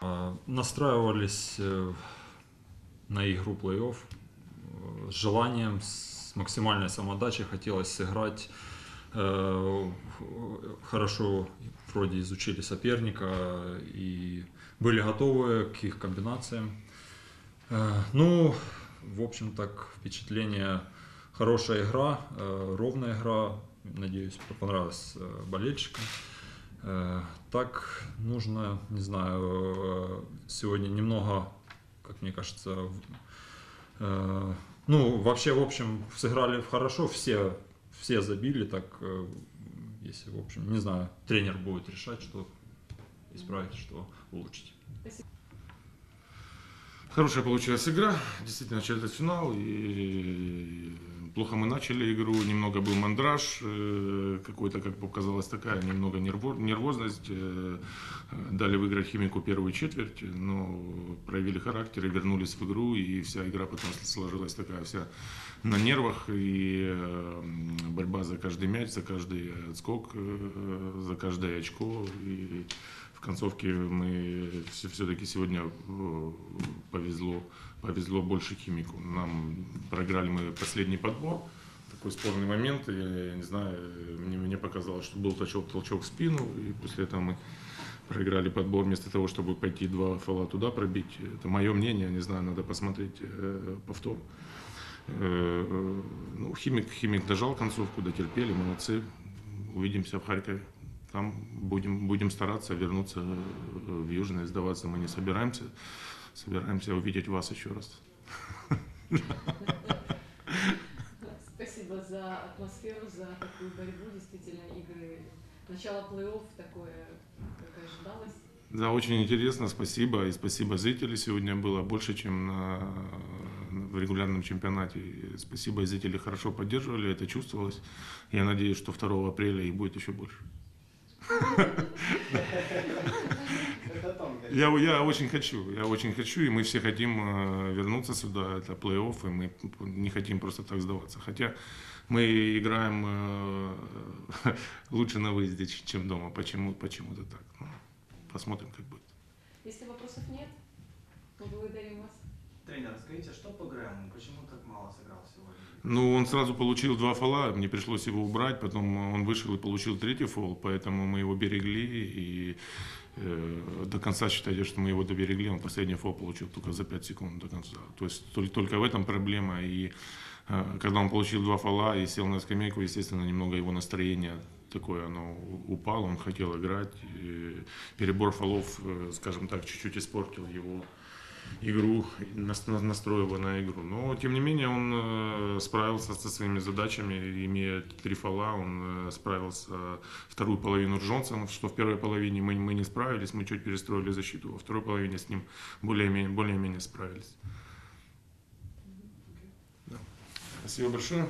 А, Настраивались э, на игру плей-офф э, с желанием, с максимальной самодачей хотелось сыграть. Э, Хорошо вроде изучили соперника и были готовы к их комбинациям. Ну, в общем, так, впечатление, хорошая игра, ровная игра, надеюсь, понравилась болельщикам. Так нужно, не знаю, сегодня немного, как мне кажется, ну, вообще, в общем, сыграли хорошо, все, все забили, так, э, если, в общем, не знаю, тренер будет решать, что исправить, что улучшить. Хорошая получилась игра. Действительно, четвертьфинал. И плохо мы начали игру. Немного был мандраж. э, Какой-то, как показалось, такая немного нерво- нервозность. Э, Дали выиграть химику первую четверть, но проявили характер и вернулись в игру. И вся игра потом сложилась такая вся на нервах. И э, борьба за каждый мяч, за каждый отскок, за каждое очко. И в концовке мы все-таки сегодня э, повезло, повезло больше химику. Нам проиграли мы последний подбор. Такой спорный момент. и Я, не знаю, мне, мне показалось, что был толчок, толчок в спину. И после этого мы проиграли подбор вместо того, чтобы пойти два фола туда пробить. Это мое мнение, не знаю, надо посмотреть э, повтор. Э, э, ну, химик, химик дожал концовку, дотерпели, молодцы. Увидимся в Харькове. Там будем, будем стараться вернуться э, в Южное, сдаваться мы не собираемся. Собираемся увидеть вас еще раз. Спасибо за атмосферу, за такую борьбу. Действительно, игры, начало плей-офф такое, как и ожидалось. Да, очень интересно, спасибо. И спасибо зрителей. Сегодня было больше, чем на, в регулярном чемпионате. И спасибо, и зрители хорошо поддерживали, это чувствовалось. Я надеюсь, что 2 апреля их будет еще больше. Я, я очень хочу, я очень хочу, и мы все хотим э, вернуться сюда, это плей-офф, и мы не хотим просто так сдаваться. Хотя мы играем э, лучше на выезде, чем дома. Почему, почему-то так. Ну, посмотрим, как будет. Если вопросов нет, мы благодарим вас. Тренер, скажите, что по Грэму? Почему так мало сыграл сегодня? Ну, он сразу получил два фола, мне пришлось его убрать, потом он вышел и получил третий фол, поэтому мы его берегли, и э, до конца считайте, что мы его доберегли, он последний фол получил только за 5 секунд до конца. То есть тол- только в этом проблема, и э, когда он получил два фола и сел на скамейку, естественно, немного его настроение такое, оно упало, он хотел играть, перебор фолов, э, скажем так, чуть-чуть испортил его игру, нас- нас- настрой его на игру. Но, тем не менее, он э, справился со своими задачами, имея три фола, он э, справился вторую половину с Джонсоном, что в первой половине мы, мы не справились, мы чуть перестроили защиту, во второй половине с ним более-менее, более-менее справились. Да. Спасибо большое.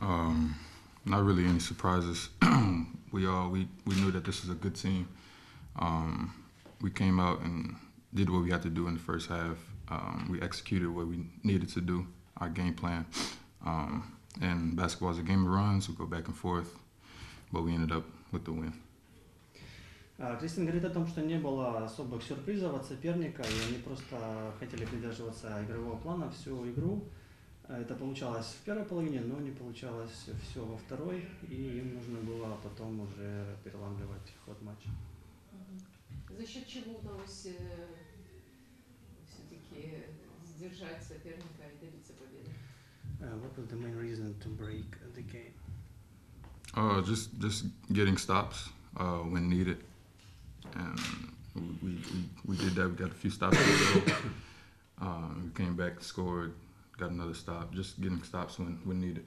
Um, not really any surprises. we all we, we knew that this is a good team. Um, we came out and did what we had to do in the first half. Um, we executed what we needed to do, our game plan. Um, and basketball is a game of runs. We go back and forth, but we ended up with the win. А, Кристин говорит о том, что не было особых сюрпризов от соперника, и они просто хотели придерживаться игрового плана всю игру. А, Это получалось в первой половине, но не получалось все во второй, и им нужно было потом уже переламливать ход матча. За счет чего удалось все-таки сдержать соперника и добиться победы? Uh, what was the main reason to break the game? Uh, just just getting stops uh, when needed, and we, we, we did that. We got a few stops. um, we came back, scored, got another stop. Just getting stops when, when needed.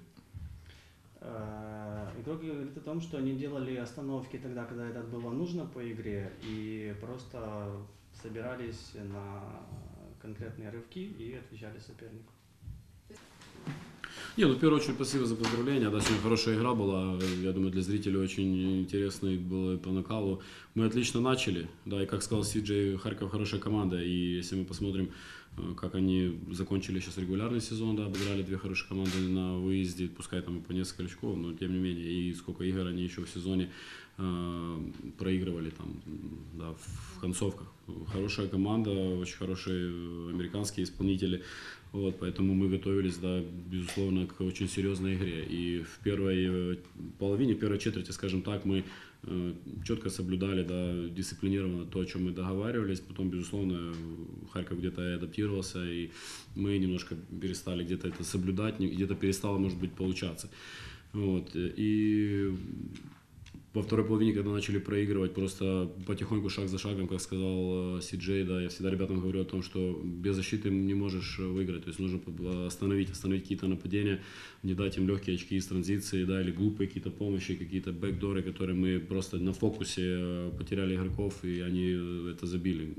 А, Игрок говорит о том, что они делали остановки тогда, когда это было нужно по игре, и просто собирались на конкретные рывки и отвечали сопернику. Не, ну в первую очередь спасибо за поздравления. Да, сегодня хорошая игра была. Я думаю, для зрителей очень интересной было по накалу. Мы отлично начали. Да, и как сказал Сиджей, Харьков хорошая команда. И если мы посмотрим э, как они закончили сейчас регулярный сезон, да, обыграли две хорошие команды на выезде, пускай там и по несколько очков, но тем не менее, и сколько игр они еще в сезоне э, проигрывали там, да, в концовках. Хорошая команда, очень хорошие э, американские исполнители, вот, поэтому мы готовились, да, безусловно, к очень серьезной игре. И в первой э, половине, в первой четверти, скажем так, мы четко соблюдали, да, дисциплинированно то, о чем мы договаривались. Потом, безусловно, Харьков где-то и адаптировался, и мы немножко перестали где-то это соблюдать, где-то перестало, может быть, получаться. Вот. И во второй половине, когда начали проигрывать, просто потихоньку, шаг за шагом, как сказал э, Си-Джей, да, я всегда ребятам говорю о том, что без защиты не можешь э, выиграть, то есть нужно остановить, остановить какие-то нападения, не дать им легкие очки из транзиции, да, или глупые какие-то помощи, какие-то бэкдоры, которые мы просто на фокусе э, потеряли игроков, и они это забили.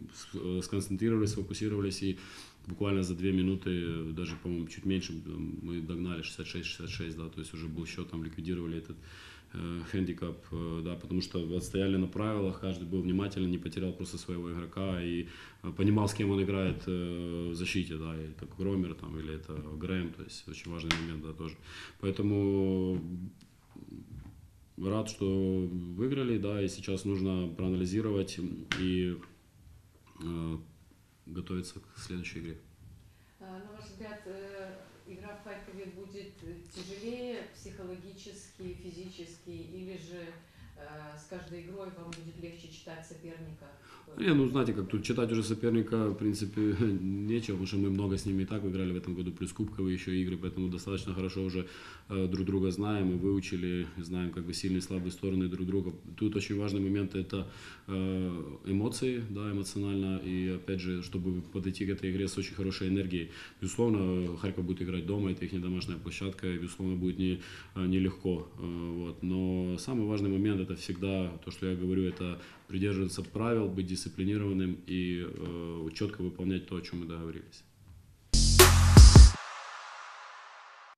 Сконцентрировались, сфокусировались, и буквально за две минуты, даже, по-моему, чуть меньше, мы догнали 66-66, да, то есть уже был счет, там ликвидировали этот хендикап, э, да, потому что отстояли на правилах, каждый был внимательный, не потерял просто своего игрока и э, понимал, с кем он играет э, в защите, да, или это Громер там, или это Грэм, то есть очень важный момент, да, тоже. Поэтому рад, что выиграли, да, и сейчас нужно проанализировать и э, готовиться к следующей игре. На ваш взгляд, э, игра в Харькове будет э, тяжелее психологически, физически, или же с каждой игрой вам будет легче читать соперника? Не, ну знаете, как тут читать уже соперника, в принципе, нечего, потому что мы много с ними и так выиграли в этом году, плюс кубковые еще игры, поэтому достаточно хорошо уже э, друг друга знаем и выучили, знаем как бы сильные и слабые стороны друг друга. Тут очень важный момент это э, эмоции, да, эмоционально, и опять же, чтобы подойти к этой игре с очень хорошей энергией. Безусловно, Харьков будет играть дома, это их домашняя площадка, и, безусловно, будет не, э, нелегко. э, Вот. Но самый важный момент это всегда то, что я говорю, это придерживаться правил, быть дисциплинированным и э, четко выполнять то, о чем мы договорились.